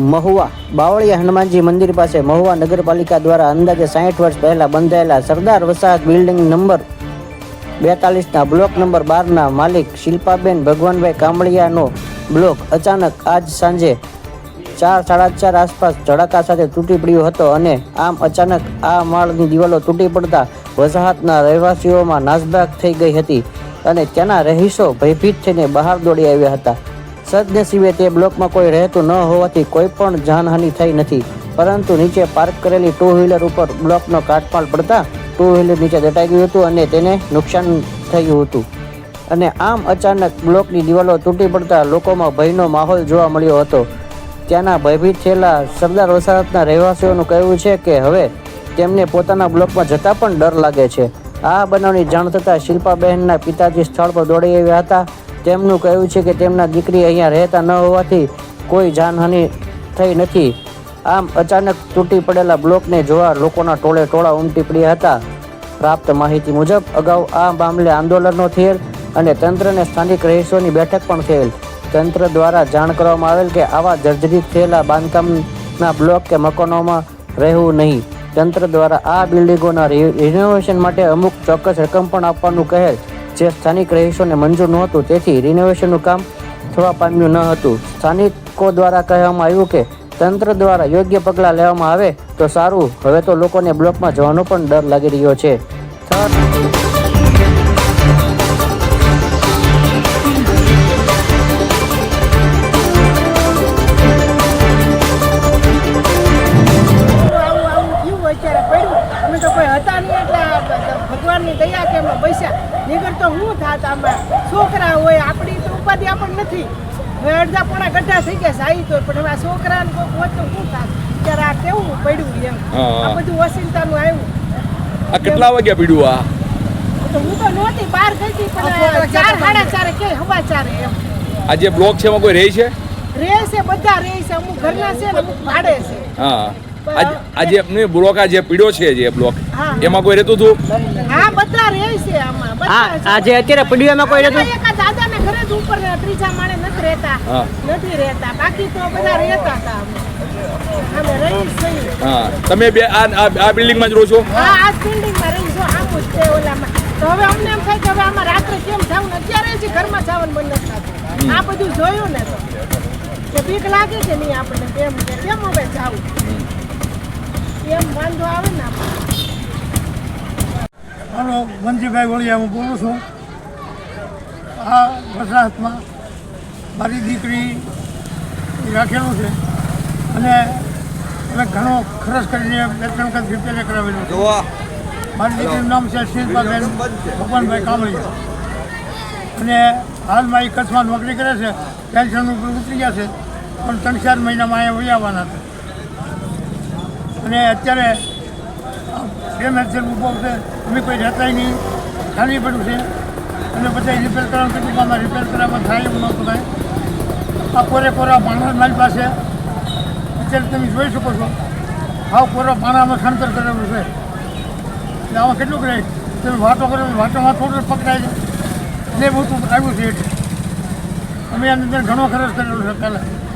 મહુવા બાવળિયા હનુમાનજી મંદિર પાસે મહુવા નગરપાલિકા દ્વારા અંદાજે સાહીઠ વર્ષ પહેલા બંધાયેલા સરદાર વસાહત બિલ્ડિંગ નંબર બેતાલીસના બ્લોક નંબર બારના માલિક શિલ્પાબેન ભગવાનભાઈ કામળિયાનો બ્લોક અચાનક આજ સાંજે ચાર, સાડા ચાર આસપાસ ધડાકા સાથે તૂટી પડ્યો હતો અને આમ અચાનક આ માળની દિવાલો તૂટી પડતા વસાહતના રહેવાસીઓમાં નાસભાગ થઈ ગઈ હતી અને ત્યાંના રહીશો ભયભીત થઈને બહાર દોડી આવ્યા હતા. સદનસીબે તે બ્લોકમાં કોઈ રહેતું ન હોવાથી કોઈ પણ જાનહાનિ થઈ નથી. પરંતુ નીચે પાર્ક કરેલી ટુ વ્હીલર ઉપર બ્લોકનો કાટમાળ પડતા ટુ વ્હીલર નીચે દટાઈ ગયું હતું અને તેને નુકસાન થયું હતું. અને આમ અચાનક બ્લોકની દિવાલો તૂટી પડતા લોકોમાં ભયનો માહોલ જોવા મળ્યો હતો. ત્યાંના ભયભીત થયેલા સરદાર વસાહતના રહેવાસીઓનું કહેવું છે કે હવે તેમને પોતાના બ્લોકમાં જતાં પણ ડર લાગે છે. આ બનાવની જાણ થતાં શિલ્પાબહેનના પિતાજી સ્થળ પર દોડી આવ્યા હતા. તેમનું કહેવું છે કે તેમના દીકરી અહીંયા રહેતા ન હોવાથી કોઈ જાનહાનિ થઈ નથી. આમ અચાનક તૂટી પડેલા બ્લોકને જોવા લોકોના ટોળે ટોળા ઉમટી પડ્યા હતા. પ્રાપ્ત માહિતી મુજબ, અગાઉ આ મામલે આંદોલનો થયેલ અને તંત્રને સ્થાનિક રહીશોની બેઠક પણ થયેલ. તંત્ર દ્વારા જાણ કરવામાં આવેલ કે આવા જર્જરિત થયેલા બાંધકામના બ્લોક કે મકાનોમાં રહેવું નહીં. તંત્ર દ્વારા આ બિલ્ડિંગોના રિનોવેશન માટે અમુક ચોક્કસ રકમ પણ આપવાનું કહેલ. જે સ્થાનિક રહીશોને મંજૂર નહોતું તેથી રિનોવેશનનું કામ થવા પામ્યું ન હતું. સ્થાનિકો દ્વારા કહેવામાં આવ્યું કે તંત્ર દ્વારા યોગ્ય પગલાં લેવામાં આવે તો સારું. હવે તો લોકોને બ્લોકમાં જવાનો પણ ડર લાગી રહ્યો છે. દયા કે બેસ્યા. નીકળ તો હું થાત આમાં. છોકરા હોય આપણી તો ઉપાધિ આપણને નથી. હવે અડધા પોણા ગઢા થઈ ગયા સાઈ તો. પણ હવે આ છોકરાને કોઈ હોત તો શું થાત. ત્યારે આ કેવું પડ્યું એમ. આ બધું વસીલતાનું આવ્યું. આ કેટલા વાગ્યા પીડ્યું આ? હું તો નહોતી બહાર ગઈ હતી પણ ચાર સાડા ચારે કે હવા ચારે એમ. આ જે બ્લોક છે એમાં કોઈ રહે છે? રહે છે બધા રહે છે. અમુક ઘરના છે ને અમુક ભાડે છે. હા. આ- જે નહીં, બ્લોક આ જે પીડ્યો છે જે બ્લોક એમાં કોઈ રહેતું હતું? હા બધા રહે છે આમાં હા છે. આ જે અત્યારે પીડ્યો એમાં કોઈ રહેતું? એકા દાદાના ઘરે જ ઉપર ત્રીજા માળે નથી રહેતા નથી રહેતા. બાકી તો બધા રહેતા હતા અમે. અમે રહી છીએ. હા. તમે બે આ આ- બિલ્ડિંગમાં જ રહો છો? હા આ બિલ્ડિંગમાં રહીશું આમ જ છે ઓલામાં. તો હવે અમને એમ થાય કે હવે આમાં રાત્રે કેમ જાવું અત્યારે જ ઘરમાં જવાનું બંધ નથી થતું. આ બધું જોયું ને તો. કે બીક લાગે છે નહીં આપણને કેમ કેમ હવે જાવું હાલો વંજીભાઈ વળિયા હું બોલું છું. આ વસાહતમાં મારી દીકરી રાખેલું છે અને અમે ઘણો ખર્ચ કરીને બે ત્રણ વખત રિપેર કરાવેલું છે. મારી દીકરીનું નામ છે શિલ્પાબેન ભગવાનભાઈ કામળિયા અને હાલમાં એ કચ્છમાં નોકરી કરે છે પેન્શન ઉપર ઉતરી ગયા છે પણ ત્રણ ચાર મહિનામાં અહીંયા વહી આવવાના છે. અને અત્યારે બે મેચર ઊભો છે, અમે કોઈ રહેતાય નહીં. ખાલી પડ્યું છે. અને બધા રિપેર કરવાનું કીધું કે આમાં રિપેર કરવામાં થાય એવું નહોતું કાંઈ. આ કોરે કોરા પાણા મારી પાસે. અત્યારે તમે જોઈ શકો છો. હાવ કોરા પાણામાં ખાંતર કરેલું છે. એટલે આમાં કેટલું રહે તમે વાતો કરો, વાતોમાં થોડું પકડાય છે. ને બધું આવ્યું છે. એટલે અમે અંદર ઘણો ખર્ચ કરેલો છે પહેલાં